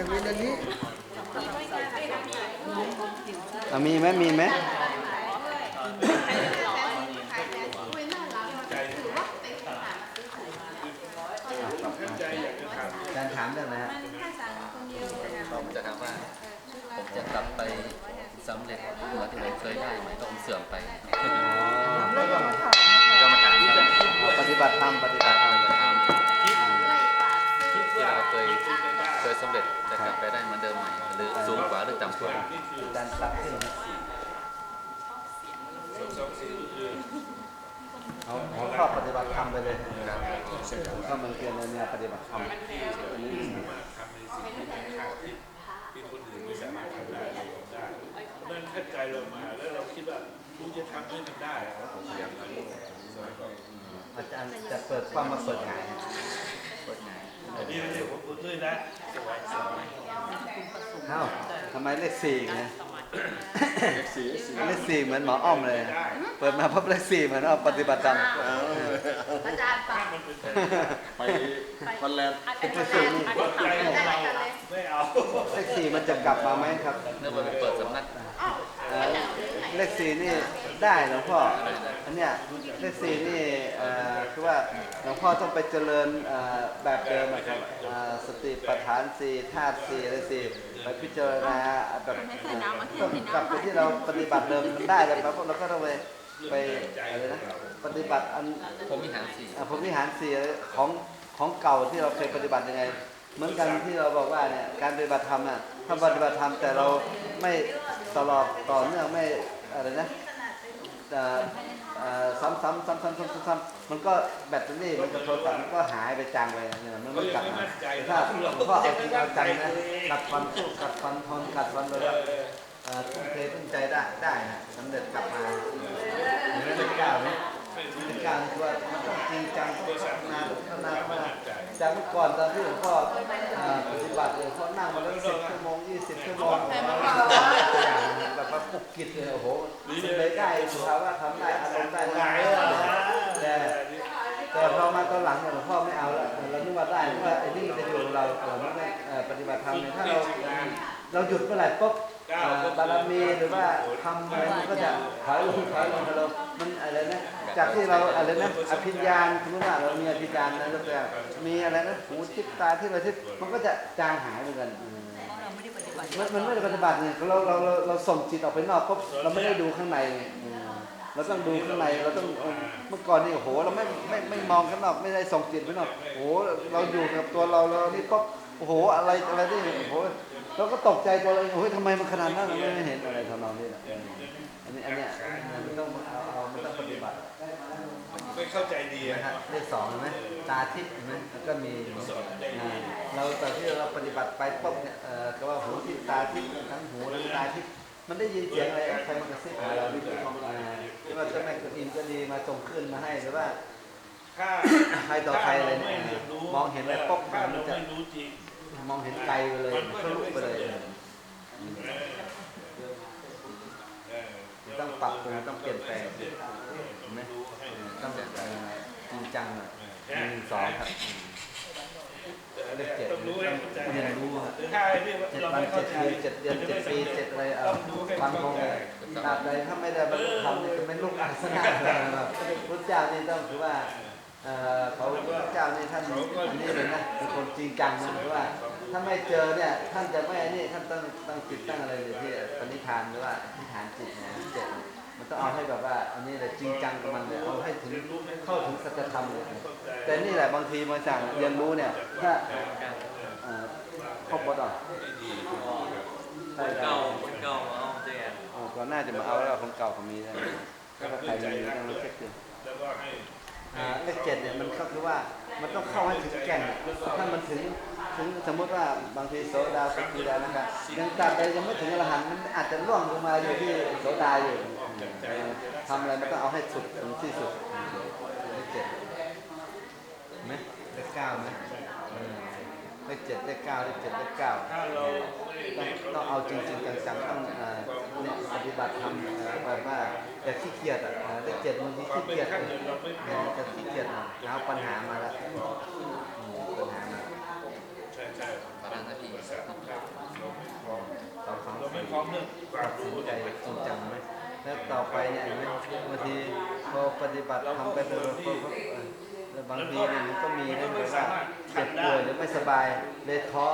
จะมีเรื่องนี้อะมีไหมมีไหมการถามเรื่องอะไรฮะผมจะถามว่าผมจะกลับไปสำเร็จเหมือนที่ผมเคยได้ไหมก็ผมเสื่อมไปก็มาถามครับเอาปฏิบัติธรรมปฏิบัติธรรม ยสำเร็จจะกลับไปได้เหมือนเดิมไหมหรือสูงกว่าหรือต่ำกว่าการปรับขึ้นเอาเอาข้อปฏิบัติธรรมไปเลยก็มันเกี่ยวในแนวปฏิบัติธรรมอันนี้ที่คนอื่นไม่สามารถทำได้เราทำได้เพราะฉะนั้นถ้าใจเรามาแล้วเราคิดว่ากูจะทำให้มันได้อะผมพยายามทำให้มันได้อาจารย์จะเปิดความมาเปิดหงายอั นนี้ไม่ใช่ผมพูดด้วยนะสบายสบายเอ้าทำไมเลขสี่ไงเลขสี่เหมือนหมออ้อมเลย เปิดมาพับเลขสี่เหมือนเอาปฏิบัติธรรมอาจารย์ปะไปคอนแลนด์เป็นเลขสี่นี่ว่าใจของเราไม่เอาเลขสี่มันจะกลับมาไหมครับเนื่องว่าไปเปิดสำนัก เอ่อเลขสี่นี่ได้หลวงพ่ออันเนี้ยเลขสี่นี่เอ่อคือว่าหลวงพ่อต้องไปเจริญเอ่อแบบเดิมอะครับเอ่อสติปัฏฐานสี่ธาตุสี่อะไรสี่ไปพิจารณาแบบต้องกลับไปที่เราปฏิบัติเดิมมันได้แล้วครับเราก็ต้องไปไปอะไรนะปฏิบัติอัน ผมมีหารสี่ อะผมวิหารสี่ของของเก่าที่เราเคยปฏิบัติยังไง เหมือนกันที่เราบอกว่าเนี่ยการปฏิบัติธรรมน่ะถ้าปฏิบัติธรรมแต่เราไม่ตลอดต่อเนื่องไม่ อะไรนะซ้ำซ้ำซ้ำซ้ำซ้ำซ้ำซ้ำมันก็แบตเตอรี่มันกับโทรศัพท์มันก็หายไปจางไปเนี่ยมันไม่กลับมาถ้าหลวงพ่อเอาจริงเอาจังนะกัดฟันสู้กัดฟันทนกัดฟันเลยว่าเอ่อทุ่มเททุ่มใจได้ได้นะสำเร็จกลับมาอย่างนั้นเป็นก้าวนะเป็นการคือว่ามันต้องจริงจังต้องพัฒนาพัฒนามา จากเมื่อก่อนตอนที่หลวงพ่ออ่าปฏิบัติเลยพ่อนั่งมาแล้วสิบชั่วโมงยี่สิบชั่วโมงอย่างแบบว่าปุกกิจเลยโอ้โหเลยได้ถามว่าทำได้อารมณ์ได้นะแต่แต่พอมาตอนหลังเนี่ยหลวงพ่อไม่เอาแล้วเราคิดว่าได้เพราะว่าไอ้นี่มันจะอยู่เราเราไม่ได้ปฏิบัติธรรมเนี่ยถ้าเราเราหยุดเมื่อไหร่ปุ๊บ บารมีหรือว่าทำอะไรมันก็จะถอยลงถอยลงถอยลงมันอะไรนะ จากที่เราอะไรนะอภิญญาณสมมติว่าเรามีอภิญญาณนะแล้วแต่มีอะไรนะหูทิพตาที่เรทิพมันก็จะจางหายเหมือนกันมันมันไม่ได้ปฏิบัติเนี่ยเราเราเราเราส่งจิตออกไปนอกปุ๊บเราไม่ได้ดูข้างในเราต้องดูข้างในเราต้องเมื่อก่อนนี่โอ้โห เราไม่ไม่ไม่มองข้างนอกไม่ได้ส่งจิตไปนอกโอ้โหเราอยู่กับตัวเราเรานี่ปุ๊บโอ้โหอะไรอะไรที่โอ้โห เราก็ตกใจตัวเราเองโอ้ยทำไมมันขนาดนั้นเราไม่เห็นอะไรทำนองนี้นะอืมอันนี้อันเนี้ยมันต้องเอาเอามันต้องปฏิบัติไม่เข้าใจดีนะอะฮะเลขสองเห็นไหมตาทิพย์เห็นไหมแล้วก็มีอ่าเราตอนที่เราปฏิบัติไปปุ๊บเนี่ยเอ่อก็ว่าหูทิพย์ตาทิพย์ทั้งหูทั้งตาทิพย์มันได้ยินเสียงอะไรใครมากระซิบหาเราที่อ่าไม่ว่าเจ้าแม่กวนอิมก็ดีมาส่งขึ้นมาให้หรือว่าถ้าใครต่อใครอะไรไม่เนี่ยรู้มองเห็นอะไรปุ๊บถ้ามัเรานจะไมองเห็นไกลไปเลยทะลุไปเลยต้องปรับปรุงต้องเปลี่ยนแปลงเห็นไหมต้องเอ่อจริงจังหน่อยหนึ่งสองครับเลขเจ็ดต้องเรียนรู้ครับเจ็ดวันเข้าเจ็ดใจปีเจ็ดเดือนเจ็ดปีเจ็ดอะไรเอ่อฟันคงเลยตราบใดถ้าไม่ได้บรรลุธรรมนี่จะเป็นลูกอัศนะเลยพุทธเจ้านี่ต้องคือว่า เอ่อเขาพระเจ้านี่ท่านอันนี้เลยนะเป็นคนจริงจังนะเพราะว่า ถ้าไม่เจอเนี่ยท่านจะไม่อันนี้ท่านต้องตั้งจิตตั้งอะไรอยู่ที่ปณิธานหรือว่าที่ฐานจิตนะเจ็ดมันต้องเอาให้แบบว่าอันนี้เลยจริงจังกับมันเลยเอาให้ถึงเข้าถึงสัจธรรมเลยแต่นี่แหละบางทีมาสั่งเรียนรู้เนี่ยถ้าเอ่อครบบทอะใช่ครับเก่าคนเก่าเอาเจ๊อ๋อก็น่าจะมาเอาแล้วคนเก่าเขามีแล้วถ้าใครมีต้องมาเช็คดูแล้วก็ให้อ่า เลขเจ็ดเนี่ยมันก็คือว่ามันต้องเข้าให้ถึงแก่นถ้ามันถึงถึงสมมติว่าบางทีโสดาสกิดานะครับยังตัดไปยังไม่ถึงอรหันต์มันอาจจะล่วงลงมาอยู่ที่โสดาอยู่เออทำอะไรมันต้องเอาให้สุดถึงที่สุดเลขเจ็ดเห็นไหมเลขเก้าไหมเออเลขเจ็ดเลขเก้าเลขเจ็ดเลขเก้าถ้าเราไม่ต้องต้องเอาจริงๆจังๆต้อง เนี่ยปฏิบัติทำแบบว่าแต่ขี้เกียจอะเลขเจ็ดมันขี้เกียจจะขี้เกียจอะแล้วปัญหามาแล้วปัญหามาใช่มาณนาทีสองสาม่พร้อมเสี่สนใจจริงจังไหมแล้วต่อไปเนี่ยบางทีพอปฏิบัติทำไปเรื่อยๆ บางทีเนี่ยมันก็มีนะแบบว่าเจ็บป่วยหรือไม่สบายเลยท้อ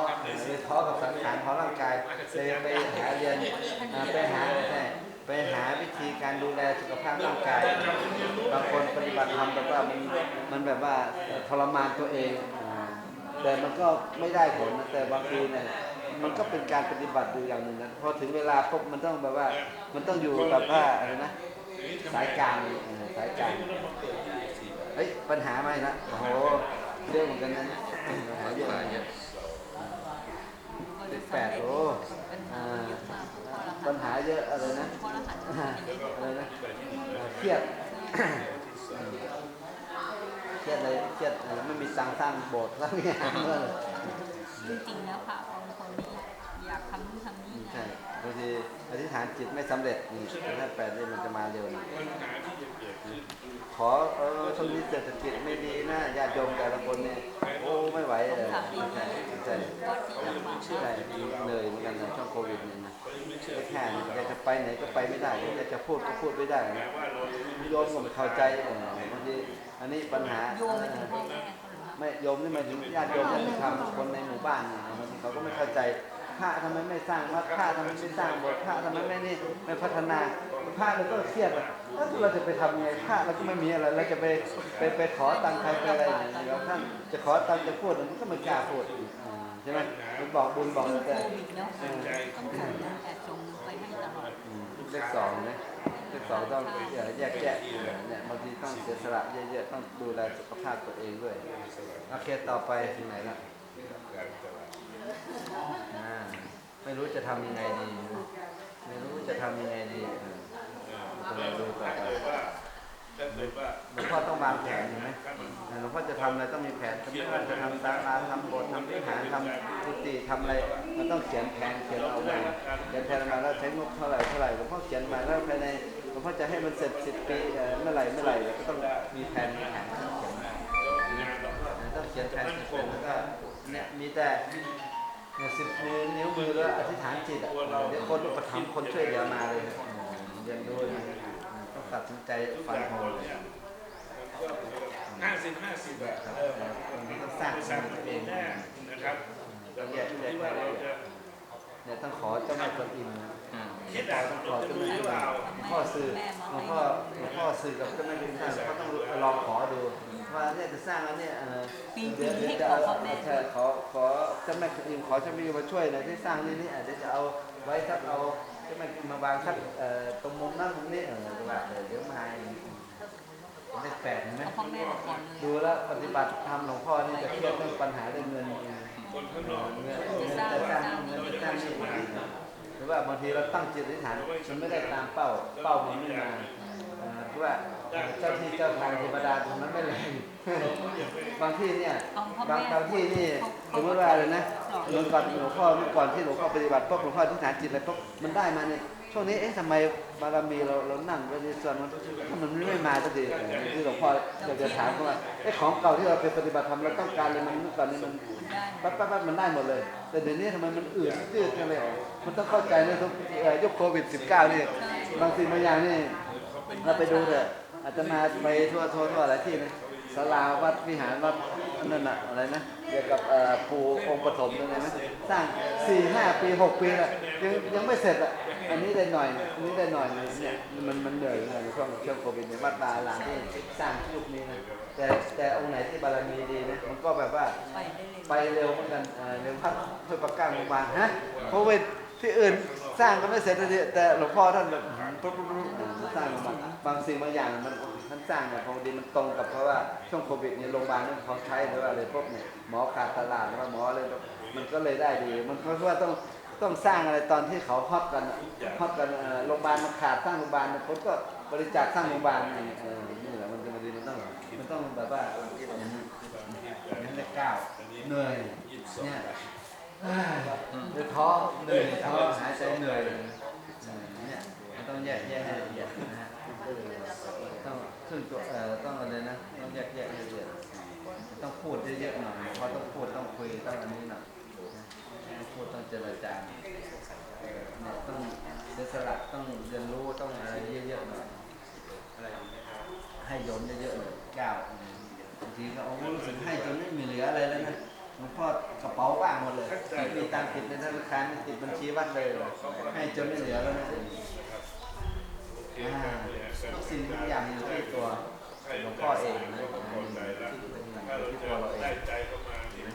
เลยท้อกับสังขารท้อร่างกายเลยไปหาเรียนอ่าไปหาใช่ไปหาวิธีการดูแลสุขภาพร่างกาย บางคนปฏิบัติธรรมแบบว่ามันมันแบบว่าทรมานตัวเองอ่าแต่มันก็ไม่ได้ผลนะแต่บางทีเนี่ยมันก็เป็นการปฏิบัติดูอย่างหนึ่งนะพอถึงเวลาปุ๊บมันต้องแบบว่า มันต้องอยู่แบบว่าอะไรนะสายกลางเออสายกลาง เฮ้ยปัญหาไหมนะโอ้โหเยอะเหมือนกันนะปัญหาเยอะเยอะสิบแปดโอ้ปัญหาเยอะอะไรนะอะไรนะเครียดเครียดอะไรเครียดอะไรไม่มีตังค์สร้างโบสถ์สร้างงานเมื่อไหร่จริงๆแล้วค่ะบางคนนี่อยากทำนู่นทำนี่นะางทีอธิษฐานจิตไม่สำเร็จนี่ถ้าแปดนี่มันจะมาเร็วนะขอเออช่วงนี้เศรษฐกิจไม่ดีนะญาติโยมแต่ละคนเนี่ยโอ้ไม่ไหวเออใช่ใช่ก็ที่อยากมาใช่เหนื่อยเหมือนกันนะช่วงโควิดเนี่ยนะแค่นะอยากจะไปไหนก็ไปไม่ได้อยากจะพูดก็พูดไม่ได้นะโยมก็ไม่เข้าใจเออบางทีอันนี้ปัญหาโยมไปถึงพ่อแม่เขาเลยนะไม่โยมนี่หมายถึงญาติโยมญาติธรรมคนในหมู่บ้านเนี่ยเขาก็ไม่เข้าใจ พระทำไมไม่สร้างวัดพระทำไมไม่สร้างโบสถ์พระทำไมไม่นี่ไม่พัฒนาพระเราก็เครียดอะแล้วเราจะไปทำไงพระเราก็ไม่มีอะไรเราจะไปไปไปขอตังค์ใครไปอะไรอย่างเงี้ยเราท่านจะขอตังค์จะพูดมันก็ไม่กล้าพูดอ่าใช่ไหมมันบอกบุญบอกโคแต่วิดเนาะต้องส่งเงินแต่ส่งไปให้ตลอดอืมเลขสองนะเลขสองต้องแยกแยะเนี่ยบางทีต้องเสียสละเยอะๆต้องดูแลสุขภาพตัวเองด้วยโอเคต่อไปถึงไหนละอ่า ไม่รู้จะทำยังไงดี ไม่รู้จะทำยังไงดีเออก็เลยดูต่อไปหลวงพ่อต้องวางแผนเห็นไหมหลวงพ่อจะทำอะไรต้องมีแผนไม่ว่าจะทำศาลาทำโบสถ์ทำวิหารทำกุฏิทำอะไร มันต้องเขียนแผนเขียนเอาไว้เขียนแผนมาแล้วใช้งบเท่าไหร่เท่าไหร่หลวงพ่อเขียนมาแล้วภายในหลวงพ่อจะให้มันเสร็จสิบปีเอ่อเมื่อไหร่เมื่อไหร่ก็ต้องมีแผนมีแผนต้องเขียนมาต้องเขียนแผนเขียนแล้วก็เนี่ยมีแต่เนี่ยสิบมือนิ้วมือแล้วอธิษฐานจิตอะเดี๋ยวคนอุปถัมภ์คนช่วยเหลือมาเลยเรียนรู้นะต้องตัดสินใจฟันโหเลยห้าสิบห้าสิบแบบคนนี้ต้องสร้างสสร้าร้างงตัวตัวเอเองงแน่นะครับแต่ว่าที่ว่าเราจะเนี่ยต้องขอเจ้าแม่กวนอิมนะอืมคิดอะต้องขเราอจะเจ้ารู้แม่หกรือวนเปอิล่ามหลวงพ่อสื่อหลวงพ่อหลวงพ่อสื่อกับเจ้าแม่กวนอิมเขาต้องลองขอดู ว่าเนี่ยจะสร้างแล้วเนี่ยเออเดี๋ยวเดี๋ยวจะใช่ขอขอเจ้าแม่กวนอิมขอเจ้าแม่มาช่วยหน่อยที่สร้างนี่นี่เดี๋ยวจะเอาไว้สักเอาเจ้าแม่มาวางสักเอ่อตรงมุมนั้นมุมนี้เออว่าเดี๋ยวมาเลขแปดเห็นไหม เอาพ่อแม่มาก่อนเลยดูแล้วปฏิบัติธรรมหลวงพ่อนี่จะเครียดเรื่องปัญหาเรื่องเงินคนข้างนอกเงินเงินจะสร้างเงินจะสร้างนี่หรือว่าบางทีเราตั้งจิตอธิษฐานมันไม่ได้ตามเป้าเป้ามันไม่มาอ่าคือว่า เจ้าที่เจ้าทางเทวดาตรงนั้นไม่แรงบางที่เนี่ยเอาพ่อบางแม่บางที่นี่สมมติว่าเลยนะเมื่อก่อนหลวงพ่อเมื่อก่อนที่หลวงพ่อปฏิบัติปุ๊บหลวงพ่ออธิษฐานจิตอะไรปุ๊บมันได้มาเนี่ยช่วงนี้เอ๊ะทำไมบารมีเราเรานั่งไปในส่วนมันมันไม่มาสักทีที่หลวงพ่ออยากจะถามเขาว่าไอ้ของเก่าที่เราไปปฏิบัติทำเราต้องการเลยมันเมื่อก่อนนี้มันได้ปั๊บปั๊บปั๊บมันได้หมดเลย แต่เดี๋ยวนี้ทำไมมันอืดจืดจังเลยมันต้องเข้าใจนะทุกเอ่อยุคโควิด 19 นี่บางสิ่งบางอย่างนี่เราไปดูเถอะ อาจจะมาไปทั่วทั่วทั่วหลายที่นะศาลาวัดวิหารวัดอันนั่นน่ะอะไรนะเกี่ยวกับปู่องค์ปฐมอะไรนะสร้างสี่ห้าปีหกปีแล้วยังยังไม่เสร็จอะอันนี้ได้หน่อยอันนี้ได้หน่อยเนี่ยมันมันเหนื่อยนกันในช่วงช่วงโควิดเนี่ยวัดบาลานที่สร้างยุคนี้นะแต่แต่องค์ไหนที่บารมีดีนะมันก็แบบว่าไปเร็วเหมือนกันเร็วพัดเพื่อประกางโรงพยาบาลฮะโควิดที่อื่นสร้างก็ไม่เสร็จเลยแต่หลวงพ่อท่านแบบปุ๊บปุ๊บปุ๊บปุ๊บสร้างโรงพยาบาล บางสิ่งบางอย่างมันท่านสร้างเนี่ยพอดีมันตรงกับเพราะว่าช่วงโควิดเนี่ยโรงพยาบาลเนี่ยเขาใช้หรือว่าอะไรพวกเนี่ยหมอขาดตลาดหรือว่าหมออะไรมันก็เลยได้ดี มันเพราะว่าต้องต้องสร้างอะไรตอนที่เขาฮอตกันฮอตกันโรงพยาบาลมันขาดสร้างโรงพยาบาลเนี่ยผมก็บริจาคสร้างโรงพยาบาลนี่เออนี่แหละมันจะมาดีมันต้องมันต้องแบบว่าอย่างนี้อย่างนี้เลขเก้าเหนื่อยเนี่ยเอ้ยเดี๋ยวท้อเหนื่อยท้อหายใจเหนื่อยเนี่ยมันต้องแยกแยะให้ละเอียด ซึ่งตัวเอ่อต้องอะไรนะต้องแยกแยะให้ละเอียดต้องพูดเยอะๆหน่อยเพราะต้องพูดต้องคุยต้องอันนี้หน่อยต้องพูดต้องเจรจาเนี่ยต้องเสียสละต้องเรียนรู้ต้องอะไรเยอะๆหน่อยอะไรให้โยมเยอะๆหน่อยก้าวบางทีก็โอ้รู้สึกให้จนไม่มีเหลืออะไรแล้วนะหลวงพ่อกระเป๋าว่างหมดเลยม่มีตังค์ติดในธนาคารติดบัญชีวัดเลยให้จนไม่เหลือแล้วนะอ่า ทุกสิ่งทุกอย่างอยู่ที่ตัวหลวงพ่อเองนะอยู่ที่อยู่ที่ตัวเราเองจเข้ามาเนี่ย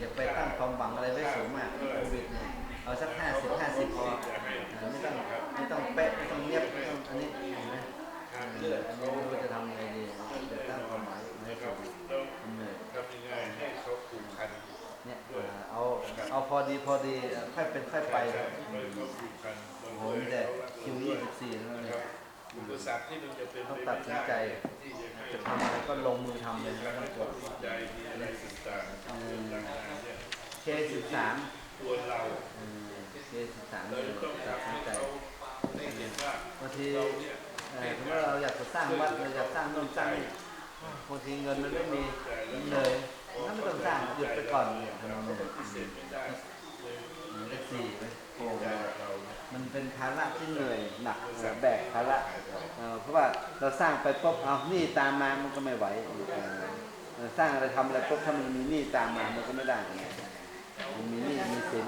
อย่าไปตั้งความหวังอะไรไว้สูงมากโควิดเนี่ยเอาสักห้าสิบห้าสิบพอไม่ต้องไม่ต้องเป๊ะไม่ต้องเนียบไม่ต้องอันนี้เห็นไหมเอออันนี้ไม่รู้จะทำยังไงดีจะตั้งความหมายไว้สูงเหนื่อยเนี่ยเอาเอาพอดีพอดีค่อยเป็นค่อยไปให้เขาผูกพันโอ้โหมีแต่คิวยี่สิบสี่นี่ย อุปสรรคที่มันจะเป็นต้องไปตัดไม่สินได้ใจที่จะให้จะทำอะไรก็ลงมือทำเลยแล้วก็กดใจมีอะไรต่างๆเรื่องต่างๆเนี่ยเคสิบสามตัวเราเคสิบสามเราเลยจะต้องตัดทำสิให้นใจเขาได้เห็นว่าบางทีเราเนี่ยเอ่อถ้าเราอยากจะสร้างวัดเราอยากสร้างโน่นสร้างนี่บางทีเงินมันไม่มีมันเหนื่อยถ้าไม่ต้องสร้างหยุดไปก่อนเนี่ยทำเลยพิเศษไม่ได้เลยเลขสี่ไปโอ้โหเรา มันเป็นภาระที่เหนื่อยหนักแบกภาระเพราะว่าเราสร้างไปปุ๊บเอานี้ตามมามันก็ไม่ไหวสร้างอะไรทำอะไรปุ๊บถ้ามันมีหนี้ตามมามันก็ไม่ได้มันมีหนี้มีสิน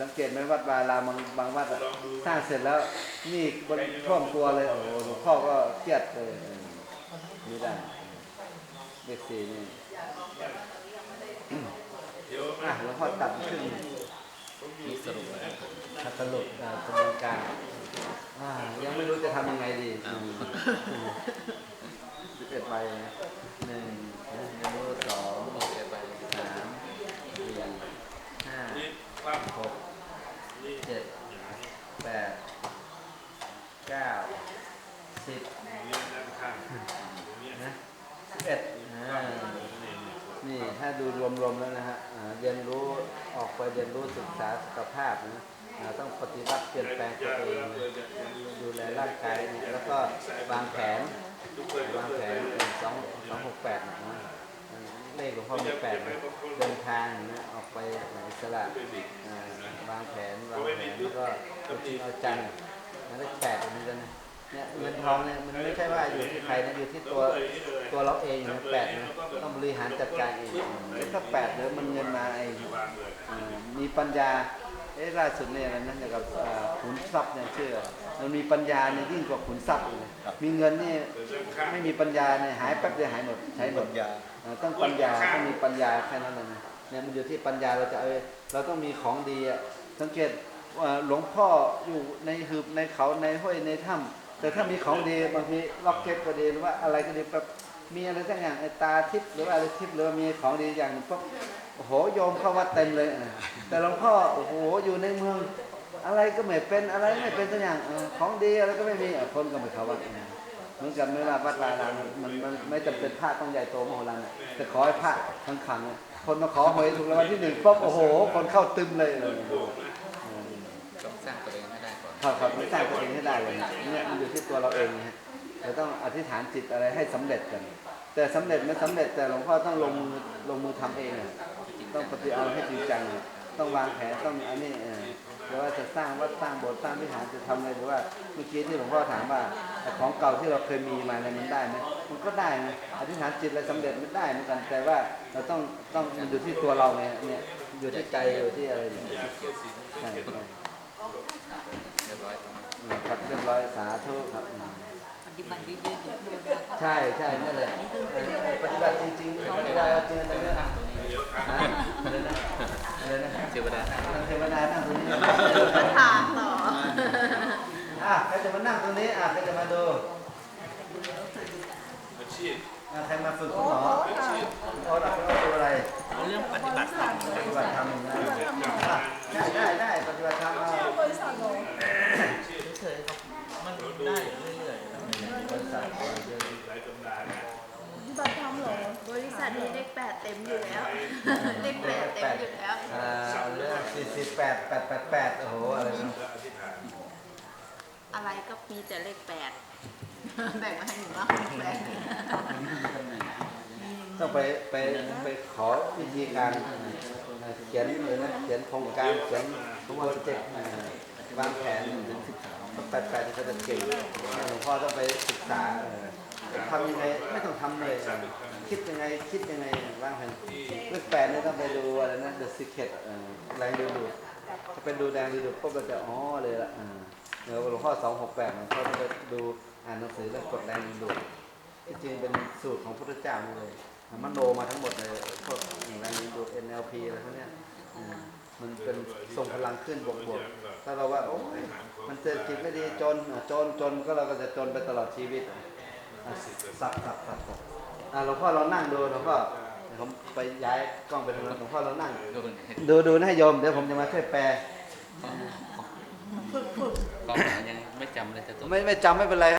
สังเกตไหมวัดวาลาบางบางวัดสร้างเสร็จแล้วหนี้บนท่วมตัวเลยโอ้หลวงพ่อก็เครียดเลยไม่ได้เลขสี่นี่เดี๋ยวอะหลวงพ่อตัดขึ้น นี่สรุปแล้วถ้าสรุปกระบวนการอ่ายังไม่รู้จะทำยังไงดีสิบเอ็ดใบนะหนึ่งไม่รู้สองโอเคไปสามสี่ห้าหกเจ็ดแปดเก้าสิบนะสิบเอ็ดนี่ถ้าดูรวมๆแล้วนะฮะ เรียนรู้ออกไปเรียนรู้ศึกษาสุขภาพนะต้องปฏิบัติเปลี่ยนแปลงตัวเองดูแลร่างกายดีแล้วก็วางแผนวางแผนสองสองหกแปดนะเลขหลวงพ่อมีแปดเดินทางนะออกไปอิสระวางแผนวางแผนแล้วก็จริงเอาจังนะเลขแปดเหมือนกันนะ เนี่ยเงินทองเนี่ยมันไม่ใช่ว่าอยู่ที่ใครนะอยู่ที่ตัวตัวเราเองนะแปดนะต้องบริหารจัดการเองแล้วก็แปดเดี๋ยวมันเงินมาเองอ่ามีปัญญาเอ๊ะล่าสุดเนี่ยอะไรนะเกี่ยวกับอ่าขุนทรัพย์เนี่ยเชื่อมันมีปัญญาเนี่ยยิ่งกว่าขุนทรัพย์อีกเลยมีเงินนี่ไม่มีปัญญาเนี่ยหายแป๊บเดียวหายหมดใช้หมดเอ่อต้องปัญญาต้องมีปัญญาแค่นั้นเลยนะเนี่ยมันอยู่ที่ปัญญาเราจะเอาเราต้องมีของดีอะสังเกตว่าหลวงพ่ออยู่ในหืบในเขาในห้วยในถ้ำ แต่ถ้ามีของดีบางทีล็อกเก็ตก็ดีหรือว่าอะไรก็ดีแบบมีอะไรสักอย่างไอ้ตาทิพย์หรือว่าอะไรทิพย์หรือว่ามีของดีอย่างหนึ่งปุ๊บโอ้โหโยมเข้าวัดเต็มเลยอะแต่หลวงพ่อโอ้โหอยู่ในเมือง อะไรก็ไม่เป็นอะไรไม่เป็นสักอย่างอของดีอะไรก็ไม่มีคนก็ไม่เข้าวัดนะเหมือนกันไม่ว่าวัดวาลามมันมันไม่จำเป็นพระต้องใหญ่โตมโหฬารนะแต่ขอให้พระทั้งขังคนมาขอหวยถูกรางวัลที่หนึ่งปุ๊บโอ้โห คนเข้าตึมเลยเออ ต้องสร้างตัวเองให้ได้อนครับครับไม่สร้างตัวเองให้ได้เลยนะเนี่ยมันอยู่ที่ตัวเราเองนะฮะเราต้องอธิษฐานจิตอะไรให้สำเร็จกัน แต่สำเร็จไม่สำเร็จแต่หลวงพ่อต้องลงมือลงมือทำเองอะต้องปฏิเอาให้จริงจังต้องวางแผนต้องอันนี้เออหรือว่าจะสร้างวัดสร้างโบสถ์สร้างวิหารจะทำอะไรหรือว่าเมื่อกี้ที่หลวงพ่อถามว่าของเก่าที่เราเคยมีมาเนี่ยมันได้ไหมมันก็ได้นะอธิษฐานจิตอะไรสำเร็จมันได้เหมือนกันแต่ว่าเราต้องต้องมันอยู่ที่ตัวเราไงเนี่ยอยู่ที่ใจอยู่ที่อะไรอย่างเงี้ยใช่ใช่ เรียบร้อย อืม ครับเรียบร้อยสาธุครับอืมปฏิบัติเยอะๆเดี๋ยวเดี๋ยวเดี๋ยวใช่ใช่นั่นแหละเออปฏิบัติจริงๆปฏิบัติจริงๆแต่เรื่องฮะอะไรนะอะไรนะเทวดานั่งเทวดานั่งตรงนี้ถามต่ออะใครจะมานั่งตรงนี้อะใครจะมาดูอาชีพอะใครมาฝึกคุณหมอเอาหลักเอาดูอะไรเรื่องปฏิบัติธรรมปฏิบัติธรรมนะอะได้ได้ได้ปฏิบัติธรรมเอา เฉยๆครับ มันได้เรื่อยๆบริษัทหลายตำรานะบัตรทำเหรอบริษัทนี้เลขแปดเต็มอยู่แล้ว เลขแปดเต็มอยู่แล้ว อ่าเรื่องสี่สิบแปดแปดแปดแปดโอ้โหอะไรนะและอธิษฐานอะไรก็มีแต่เลขแปดแบ่งมาให้หนูบ้างแบ่งต้องไปไปไปขอวิธีการเขียนเลยนะเขียนโครงการเขียนโปรเจกต์เอ่อวางแผน ถึงสิบสามแปดแปดนี่ก็จะเก่งหลวงพ่อต้องไปศึกษาเออทำยังไงไม่ต้องทำเลยเออคิดยังไงคิดยังไงวางแผนเลขแปดนี่ต้องไปดูอะไรนะ The Secret เอ่อแรงดึงดูดถ้าเป็นดูแรงดึงดูดปุ๊บเราจะอ๋อเลยละเออเดี๋ยวหลวงพ่อสองหกแปดหลวงพ่อต้องไปดูอ่านหนังสือเรื่องกฎแรงดึงดูดที่จริงเป็นสูตรของพุทธเจ้านี่เลยมันโนมาทั้งหมดเลยพวกแรงดึงดูด NLP อะไรพวกเนี้ยอื มันเป็นส่งพลังขึ้นบวกบวกๆถ้าเราว่าโอ้ยมันเจอจิตไม่ดีจนจนจนก็เราก็จะจนไปตลอดชีวิตสับสับสับสับอะหลวงพ่อเรานั่งดูหลวงพ่อผมไปย้ายกล้องไปทางนั้นหลวงพ่อเรานั่ง ดูดูดูนะโยมเดี๋ยวผมจะมาช่วยแปลความหมายยังไม่จำเลยแต่ตัวไม่ไม่จำไม่เป็นไร